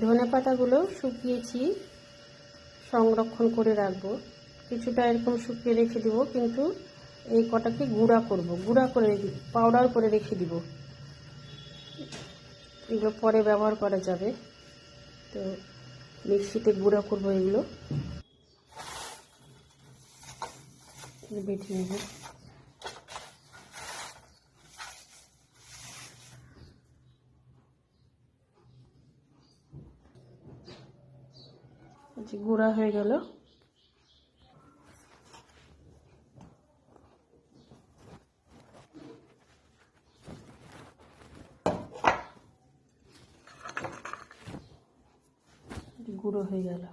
ধনে পাতাগুলো শুকিয়েছি, সংরক্ষণ করে রাখব। কিছুটা এরকম শুকিয়ে রেখে দিব, কিন্তু এই কটাকে গুঁড়া করব। গুঁড়া করে পাউডার করে রেখে দিব। এগুলো পরে ব্যবহার করা যাবে। তো মিক্সিতে গুঁড়া করব এগুলো। বেটে নেব। যে গুঁড়া হয়ে গেল। গুঁড়ো হয়ে গেল।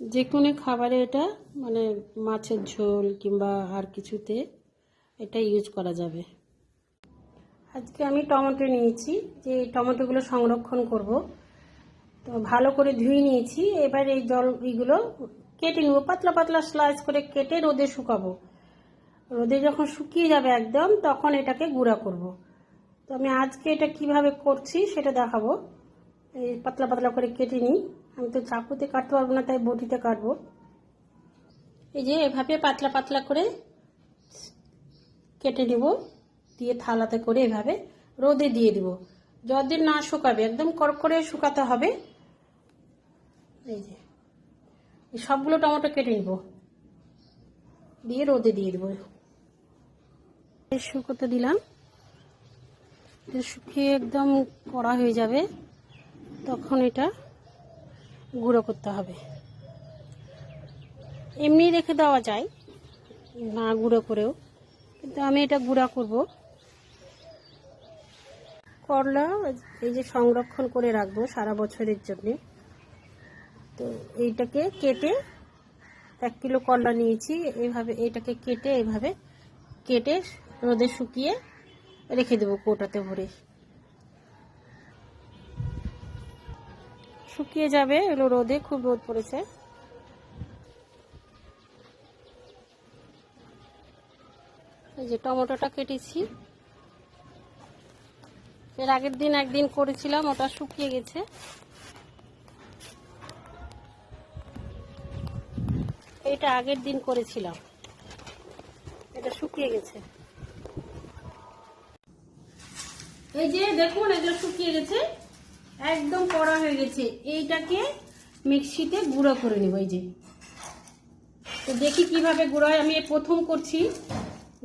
যে কোনো খাবারে এটা মানে মাছের ঝোল কিংবা আর কিছুতে এটা ইউজ করা যাবে। আজকে আমি টমেটো নিয়েছি, যে টমেটোগুলো সংরক্ষণ করব। তো ভালো করে ধুয়ে নিয়েছি। এবার এই জল এইগুলো কেটে নেব। পাতলা পাতলা স্লাইস করে কেটে রোদে শুকাবো। রোদে যখন শুকিয়ে যাবে একদম, তখন এটাকে গুঁড়া করব। তো আমি আজকে এটা কীভাবে করছি সেটা দেখাবো। এই পাতলা পাতলা করে কেটে নিই। আমি তো চাকুতে কাটতে পারব না, তাই বটিতে কাটবো। এই যে এভাবে পাতলা পাতলা করে কেটে নেব। দিয়ে থালাতে করে এভাবে রোদে দিয়ে দিব। যতদিন না শুকাবে, একদম কড়কড়ে শুকাতে হবে। এই যে। এই সবগুলো টমেটো কেটে নিব। দিয়ে রোদে দিয়ে দেবো। শুকোতে দিলাম। শুকিয়ে একদম কড়া হয়ে যাবে। তখন এটা গুঁড়ো করতে হবে। এমনি রেখে দেওয়া যায়, না গুঁড়ো করেও। কিন্তু আমি এটা গুঁড়া করব। করলা এই যে সংরক্ষণ করে রাখব সারা বছরের জন্যে। তো এইটাকে কেটে এক কিলো করলা নিয়েছি এইভাবে এইটাকে কেটে এইভাবে কেটে রোদে শুকিয়ে রেখে দেবো কোটাতে ভরে। শুকিয়ে যাবে এগুলো রোদে, খুব রোদ পড়েছে। এই যে টমেটোটা কেটেছি। এর আগের দিন একদিন করেছিলাম, ওটা শুকিয়ে গেছে। এটা আগের দিন করেছিলাম। এটা শুকিয়ে গেছে। এই যে দেখুন, এগুলো শুকিয়ে গেছে। একদম কড়া হয়ে গেছে। এইটাকে মিক্সিতে গুঁড়ো করে নেব, এই যে। তো দেখি কীভাবে গুঁড়ো হয়। আমি প্রথম করছি।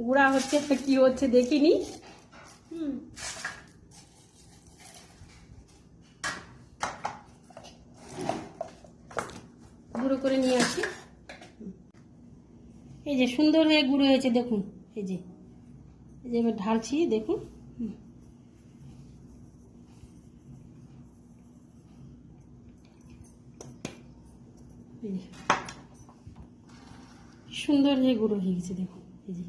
গুঁড়া হচ্ছে কি হচ্ছে দেখিনি। গুঁড়ো করে নিয়ে এই যে সুন্দর হয়ে গুঁড়ো হয়েছে, দেখুন। এই যে এই যে এবার ঢালছি, দেখুন। সুন্দর যে গুঁড়ো হয়ে গেছে, দেখুন। এই যে,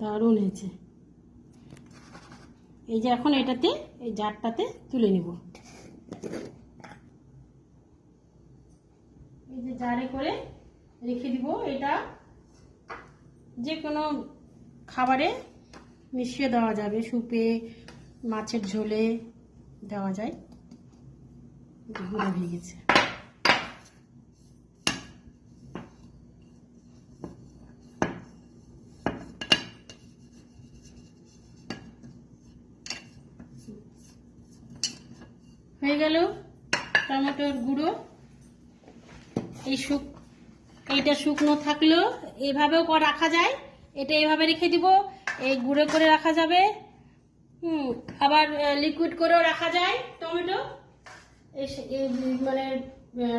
দারুণ হয়েছে। এই যে এখন এটাতে, এই জারটাতে তুলে নিব। এই যে জারে করে রেখে দিব এটা। যে কোনো খাবারে মিশিয়ে দেওয়া যাবে। সুপে, মাছের ঝোলে দেওয়া যায়। গুঁড়ো হয়ে গেছে হয়ে গেল টমেটোর গুঁড়ো। এই শুক এইটা শুকনো থাকলেও এভাবেও রাখা যায়। এটা এভাবে রেখে দিব। এই গুঁড়ো করে রাখা যাবে। হুম, আবার লিকুইড করেও রাখা যায় টমেটো। মানে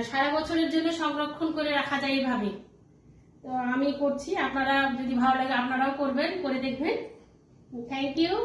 সারা বছরের জন্য সংরক্ষণ করে রাখা যায় এইভাবে তো আমি করছি। আপনারা যদি ভালো লাগে আপনারাও করবেন, করে দেখবেন। Thank you